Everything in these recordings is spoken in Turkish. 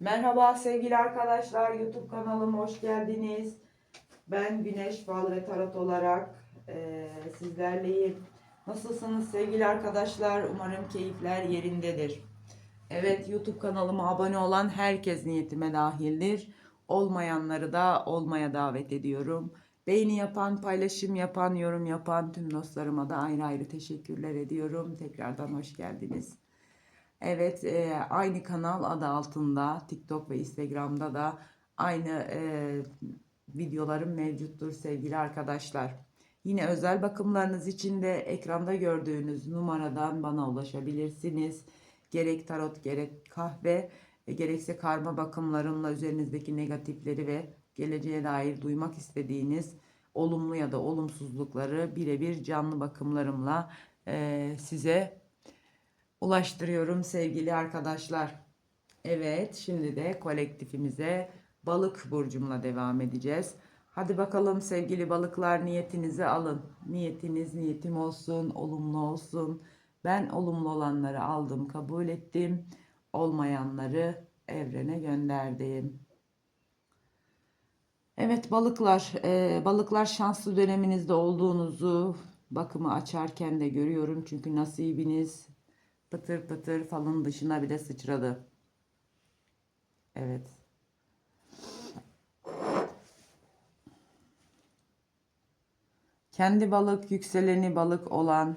Merhaba sevgili arkadaşlar YouTube kanalıma hoş geldiniz. Ben Güneş Fal ve Tarot olarak eee, sizlerleyim. Nasılsınız sevgili arkadaşlar? Umarım keyifler yerindedir. Evet YouTube kanalıma abone olan herkes niyetime dahildir. Olmayanları da olmaya davet ediyorum. Beğeni yapan, paylaşım yapan, yorum yapan tüm dostlarıma da ayrı ayrı teşekkürler ediyorum. Tekrardan hoş geldiniz. Evet, e, aynı kanal adı altında TikTok ve Instagram'da da aynı e, videolarım mevcuttur sevgili arkadaşlar. Yine özel bakımlarınız için de ekranda gördüğünüz numaradan bana ulaşabilirsiniz. Gerek tarot, gerek kahve, e, gerekse karma bakımlarımla üzerinizdeki negatifleri ve geleceğe dair duymak istediğiniz olumlu ya da olumsuzlukları birebir canlı bakımlarımla e, size ulaştırıyorum sevgili arkadaşlar. Evet, şimdi de kolektifimize balık burcumla devam edeceğiz. Hadi bakalım sevgili balıklar niyetinizi alın. Niyetiniz niyetim olsun, olumlu olsun. Ben olumlu olanları aldım, kabul ettim. Olmayanları evrene gönderdim. Evet balıklar, e, balıklar şanslı döneminizde olduğunuzu bakımı açarken de görüyorum. Çünkü nasibiniz pıtır pıtır falın dışına bile sıçradı. Evet. Kendi balık, yükseleni balık olan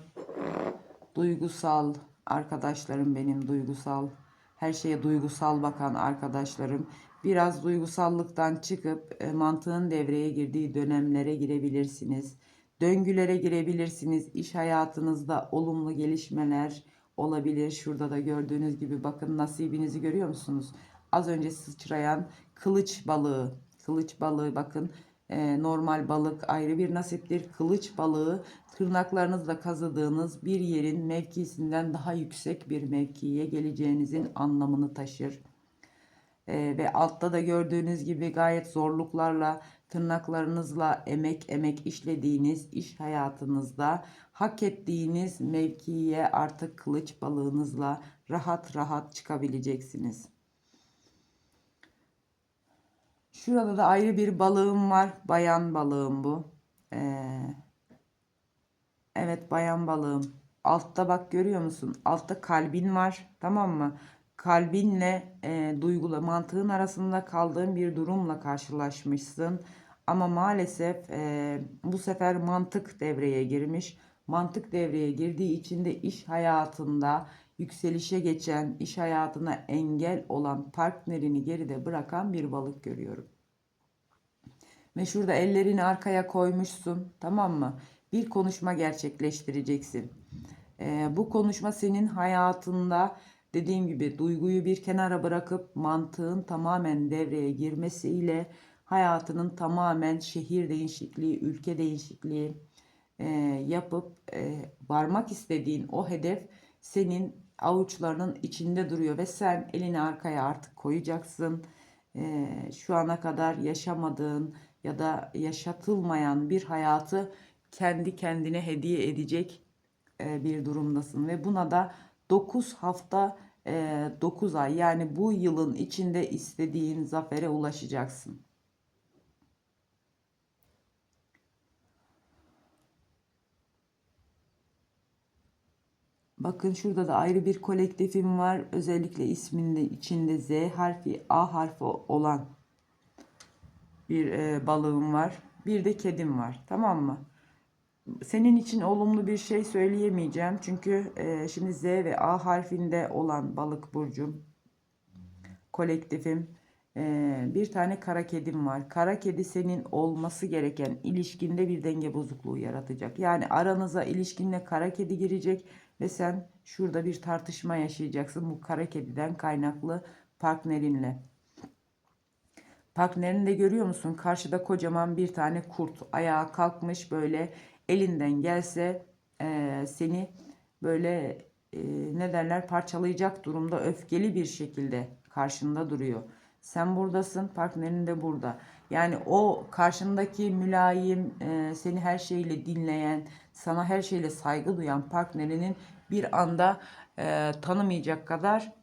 duygusal arkadaşlarım benim duygusal. Her şeye duygusal bakan arkadaşlarım. Biraz duygusallıktan çıkıp e, mantığın devreye girdiği dönemlere girebilirsiniz. Döngülere girebilirsiniz. İş hayatınızda olumlu gelişmeler olabilir. Şurada da gördüğünüz gibi bakın nasibinizi görüyor musunuz? Az önce sıçrayan kılıç balığı. Kılıç balığı bakın e, normal balık ayrı bir nasiptir. Kılıç balığı tırnaklarınızla kazıdığınız bir yerin mevkisinden daha yüksek bir mevkiye geleceğinizin anlamını taşır. E, ve altta da gördüğünüz gibi gayet zorluklarla tırnaklarınızla emek emek işlediğiniz iş hayatınızda hak ettiğiniz mevkiye artık kılıç balığınızla rahat rahat çıkabileceksiniz. Şurada da ayrı bir balığım var. Bayan balığım bu. Ee, evet bayan balığım. Altta bak görüyor musun? Altta kalbin var. Tamam mı? Kalbinle e, duygula mantığın arasında kaldığın bir durumla karşılaşmışsın. Ama maalesef e, bu sefer mantık devreye girmiş. Mantık devreye girdiği için de iş hayatında yükselişe geçen, iş hayatına engel olan partnerini geride bırakan bir balık görüyorum. Ve şurada ellerini arkaya koymuşsun, tamam mı? Bir konuşma gerçekleştireceksin. Ee, bu konuşma senin hayatında dediğim gibi duyguyu bir kenara bırakıp mantığın tamamen devreye girmesiyle hayatının tamamen şehir değişikliği, ülke değişikliği e, yapıp e, varmak istediğin o hedef senin avuçlarının içinde duruyor ve sen elini arkaya artık koyacaksın. E, şu ana kadar yaşamadığın ya da yaşatılmayan bir hayatı kendi kendine hediye edecek e, bir durumdasın ve buna da 9 hafta e, 9 ay yani bu yılın içinde istediğin zafere ulaşacaksın. Bakın şurada da ayrı bir kolektifim var. Özellikle isminde içinde Z harfi, A harfi olan bir e, balığım var. Bir de kedim var. Tamam mı? Senin için olumlu bir şey söyleyemeyeceğim. Çünkü e, şimdi Z ve A harfinde olan balık burcum, kolektifim, e, bir tane kara kedim var. Kara kedi senin olması gereken ilişkinde bir denge bozukluğu yaratacak. Yani aranıza ilişkinle kara kedi girecek ve sen şurada bir tartışma yaşayacaksın bu kara kediden kaynaklı partnerinle. Partnerini de görüyor musun? Karşıda kocaman bir tane kurt ayağa kalkmış böyle elinden gelse e, seni böyle e, ne derler parçalayacak durumda öfkeli bir şekilde karşında duruyor. Sen buradasın, partnerin de burada. Yani o karşındaki mülayim, e, seni her şeyle dinleyen, sana her şeyle saygı duyan partnerinin bir anda e, tanımayacak kadar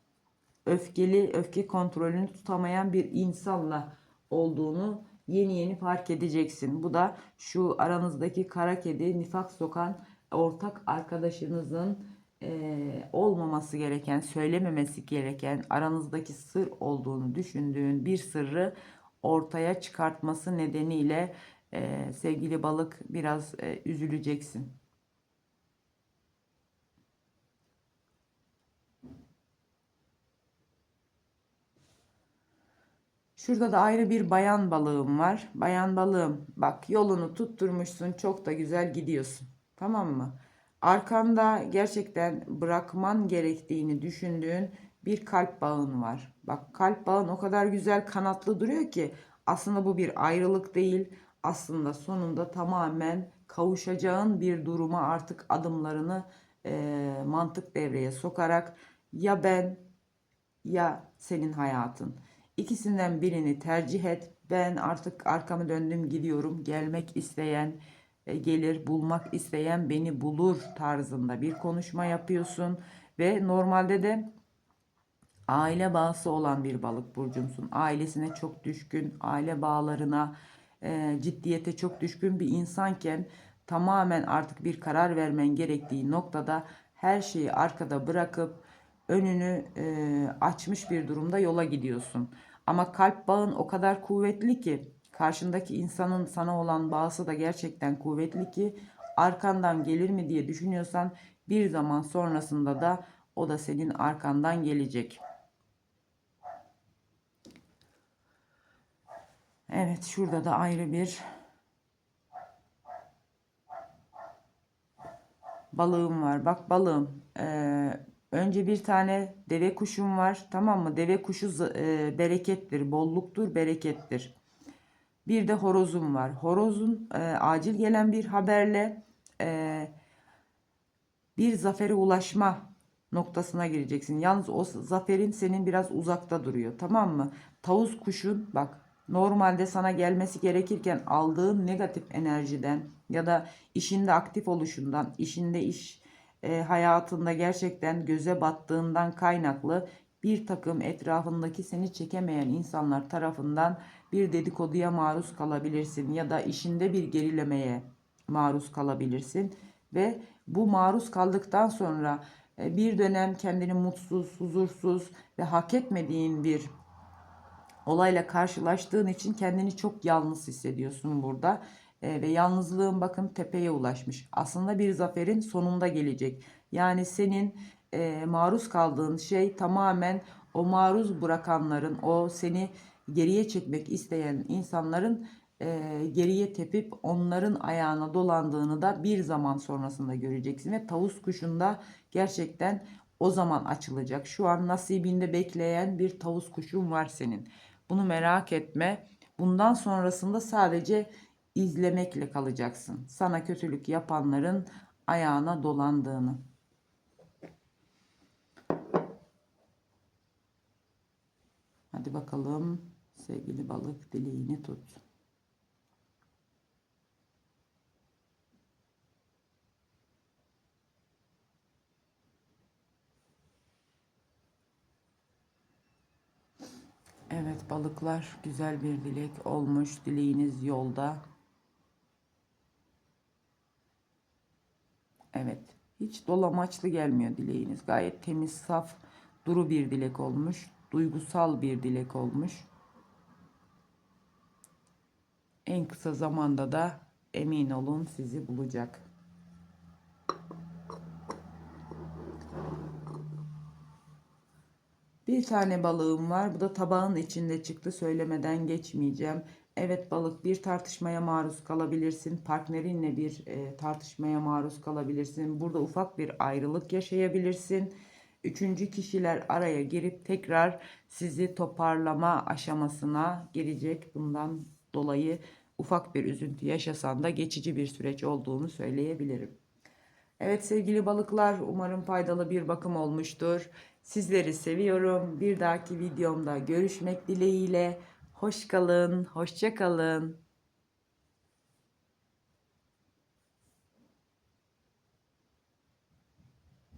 öfkeli, öfke kontrolünü tutamayan bir insanla olduğunu yeni yeni fark edeceksin. Bu da şu aranızdaki kara kedi, nifak sokan ortak arkadaşınızın eee, olmaması gereken, söylememesi gereken aranızdaki sır olduğunu düşündüğün bir sırrı ortaya çıkartması nedeniyle eee, sevgili balık biraz eee, üzüleceksin. Şurada da ayrı bir bayan balığım var. Bayan balığım bak yolunu tutturmuşsun çok da güzel gidiyorsun. Tamam mı? Arkanda gerçekten bırakman gerektiğini düşündüğün bir kalp bağın var. Bak kalp bağın o kadar güzel kanatlı duruyor ki aslında bu bir ayrılık değil. Aslında sonunda tamamen kavuşacağın bir duruma artık adımlarını eee, mantık devreye sokarak ya ben ya senin hayatın. İkisinden birini tercih et. Ben artık arkamı döndüm gidiyorum. Gelmek isteyen e, gelir, bulmak isteyen beni bulur tarzında bir konuşma yapıyorsun ve normalde de aile bağısı olan bir balık burcumsun. Ailesine çok düşkün, aile bağlarına, e, ciddiyete çok düşkün bir insanken tamamen artık bir karar vermen gerektiği noktada her şeyi arkada bırakıp önünü e, açmış bir durumda yola gidiyorsun. Ama kalp bağın o kadar kuvvetli ki karşındaki insanın sana olan bağısı da gerçekten kuvvetli ki arkandan gelir mi diye düşünüyorsan bir zaman sonrasında da o da senin arkandan gelecek. Evet şurada da ayrı bir balığım var. Bak balığım. eee, önce bir tane deve kuşum var. Tamam mı? Deve kuşu eee, berekettir, bolluktur, berekettir. Bir de horozum var. Horozun eee, acil gelen bir haberle eee, bir zafere ulaşma noktasına gireceksin. Yalnız o zaferin senin biraz uzakta duruyor. Tamam mı? Tavus kuşun bak normalde sana gelmesi gerekirken aldığın negatif enerjiden ya da işinde aktif oluşundan, işinde iş e, hayatında gerçekten göze battığından kaynaklı bir takım etrafındaki seni çekemeyen insanlar tarafından bir dedikoduya maruz kalabilirsin ya da işinde bir gerilemeye maruz kalabilirsin ve bu maruz kaldıktan sonra e, bir dönem kendini mutsuz, huzursuz ve hak etmediğin bir olayla karşılaştığın için kendini çok yalnız hissediyorsun burada. E, ve yalnızlığın bakın tepeye ulaşmış. Aslında bir zaferin sonunda gelecek. Yani senin e, maruz kaldığın şey tamamen o maruz bırakanların, o seni geriye çekmek isteyen insanların e, geriye tepip onların ayağına dolandığını da bir zaman sonrasında göreceksin. Ve tavus kuşunda gerçekten o zaman açılacak. Şu an nasibinde bekleyen bir tavus kuşun var senin. Bunu merak etme. Bundan sonrasında sadece izlemekle kalacaksın. Sana kötülük yapanların ayağına dolandığını. Hadi bakalım sevgili balık dileğini tut. Evet balıklar güzel bir dilek olmuş. Dileğiniz yolda. Evet. Hiç dolamaçlı gelmiyor dileğiniz. Gayet temiz, saf, duru bir dilek olmuş. Duygusal bir dilek olmuş. En kısa zamanda da emin olun sizi bulacak. Bir tane balığım var. Bu da tabağın içinde çıktı. Söylemeden geçmeyeceğim. Evet balık bir tartışmaya maruz kalabilirsin. Partnerinle bir e, tartışmaya maruz kalabilirsin. Burada ufak bir ayrılık yaşayabilirsin. Üçüncü kişiler araya girip tekrar sizi toparlama aşamasına girecek. Bundan dolayı ufak bir üzüntü yaşasan da geçici bir süreç olduğunu söyleyebilirim. Evet sevgili balıklar umarım faydalı bir bakım olmuştur. Sizleri seviyorum. Bir dahaki videomda görüşmek dileğiyle. Hoş kalın, hoşça kalın.